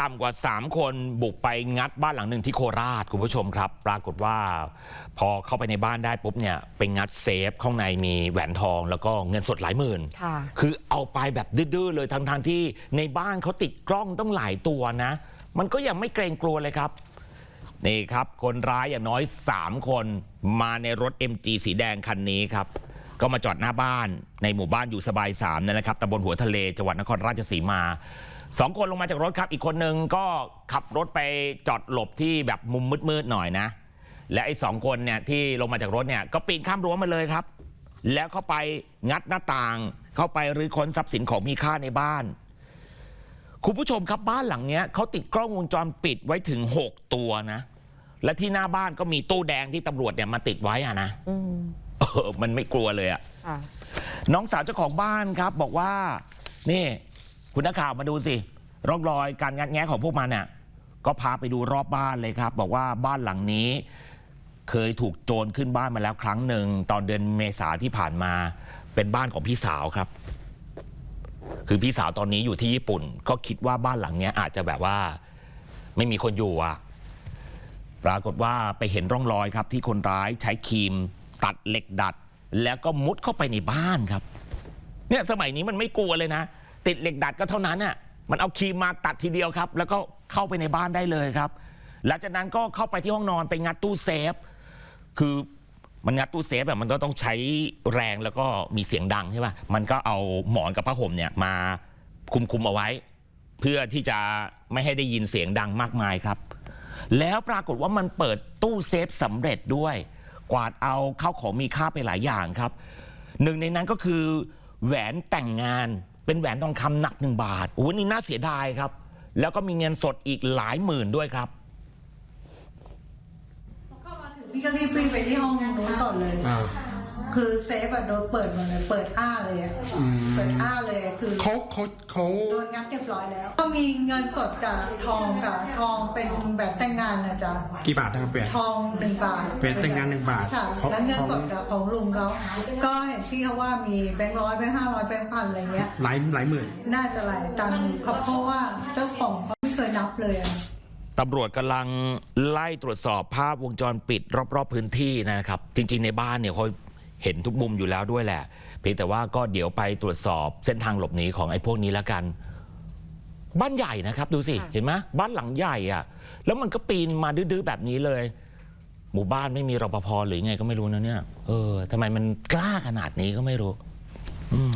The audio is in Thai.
ต่ำกว่า 3 คนบุกไปงัดบ้านหลังหนึ่งที่โคราชคุณผู้ชมครับ ปรากฏว่าพอเข้าไปในบ้านได้ปุ๊บเนี่ยไปงัดเซฟข้างในมีแหวนทองแล้วก็เงินสดหลายหมื่น ค่ะ คือเอาไปแบบดื้อๆเลยทั้งๆที่ในบ้านเขาติดกล้องต้องหลายตัวนะ มันก็ยังไม่เกรงกลัวเลยครับ นี่ครับ คนร้ายอย่างน้อย 3 คนมาในรถ MG สีแดงคันนี้ครับ ก็มาจอดหน้าบ้านในหมู่บ้านอยู่สบาย3นั่นนะครับตำบลหัวทะเลจังหวัดนครราชสีมา สองคนลงมาจากรถครับ อีกคนนึงก็ขับรถไปจอดหลบที่แบบมุมมืดๆหน่อยนะ และไอ้สองคนเนี่ยที่ลงมาจากรถเนี่ยก็ปีนข้ามรั้วมาเลยครับ แล้วเข้าไปงัดหน้าต่าง เข้าไปรื้อค้นทรัพย์สินของมีค่าในบ้าน คุณผู้ชมครับบ้านหลังเนี้ยเขาติดกล้องวงจรปิดไว้ถึง 6 ตัวนะ และที่หน้าบ้านก็มีตู้แดงที่ตำรวจเนี่ยมาติดไว้อะนะอืมเออมันไม่กลัวเลยอะค่ะน้องสาวเจ้าของบ้านครับบอกว่านี่ คุณนักข่าวมาดูสิ ร่องรอยการงัดแงะของพวกมันเนี่ยก็พาไปดูรอบบ้านเลยครับ บอกว่าบ้านหลังนี้ เคยถูกโจรขึ้นบ้านมาแล้วครั้งหนึ่ง ตอนเดือนเมษาที่ผ่านมาเป็นบ้านของพี่สาวครับ คือพี่สาวตอนนี้อยู่ที่ญี่ปุ่น ก็คิดว่าบ้านหลังเนี้ยอาจจะแบบว่า ไม่มีคนอยู่อะปรากฏว่าไปเห็นร่องรอยครับ ที่คนร้ายใช้ครีม ตัดเหล็กดัด แล้วก็มุดเข้าไปในบ้านครับ เนี่ยสมัยนี้มันไม่กลัวเลยนะ ติดเหล็กดัดก็เท่านั้นน่ะมันเอาครีมมาตัดทีเดียวครับ แล้วก็เข้าไปในบ้านได้เลยครับ หลังจากนั้นก็เข้าไปที่ห้องนอนไปงัดตู้เซฟ คือมันงัดตู้เซฟแบบมันก็ต้องใช้แรงแล้วก็มีเสียงดังใช่ป่ะมันก็เอาหมอนกับผ้าห่มเนี่ยมาคุมคุมๆเอาไว้ เพื่อที่จะไม่ให้ได้ยินเสียงดังมากมายครับ แล้วปรากฏว่ามันเปิดตู้เซฟสำเร็จด้วย กวาดเอาเข้าของมีค่าไปหลายอย่างครับ หนึ่งในนั้นก็คือแหวนแต่งงาน เป็นแหวนทองคำหนักหนึ่งบาทโอ้โหนี่น่าเสียดายครับ แล้วก็มีเงินสดอีกหลายหมื่นด้วยครับเข้ามาถึงพี่ก็รีบวิ่งไปที่ห้องนู้นก่อนเลย อ่า คือเซฟอะโดนเปิดหมดเลยเปิดอ้าเลยอะอืม เปิดอ้าเลยอะคือเขาเขาเขา โดนงัดเรียบร้อยแล้ว ก็มีเงินสดกับทองกับทองเป็นแบบแต่งงานนะจ๊ะกี่บาทนะครับเปลี่ยนทองหนึ่งบาทเป็นแต่งงานหนึ่งบาทค่ะเขาแล้วเงินสดเขาอะของลุงเขาก็เห็นพี่เขาว่ามีแบงค์ร้อยแบงค์ห้าร้อยแบงค์พันอะไรเงี้ย หลายหลายหมื่น น่าจะหลายตังค์เขาเพราะว่าเจ้าของเขาไม่เคยนับเลยอะ ตำรวจกำลังไล่ตรวจสอบภาพวงจรปิดรอบ ๆ พื้นที่นะครับ จริง ๆ ในบ้านเนี่ยเขา เห็นทุกมุมอยู่แล้วด้วยแหละ เพียงแต่ว่าก็เดี๋ยวไปตรวจสอบเส้นทางหลบหนีของไอ้พวกนี้แล้วกัน บ้านใหญ่นะครับดูสิ ค่ะ เห็นไหมบ้านหลังใหญ่อะแล้วมันก็ปีนมาดื้อๆแบบนี้เลย หมู่บ้านไม่มีรปภหรือไงก็ไม่รู้นะเนี่ย เออทำไมมันกล้าขนาดนี้ก็ไม่รู้ อืม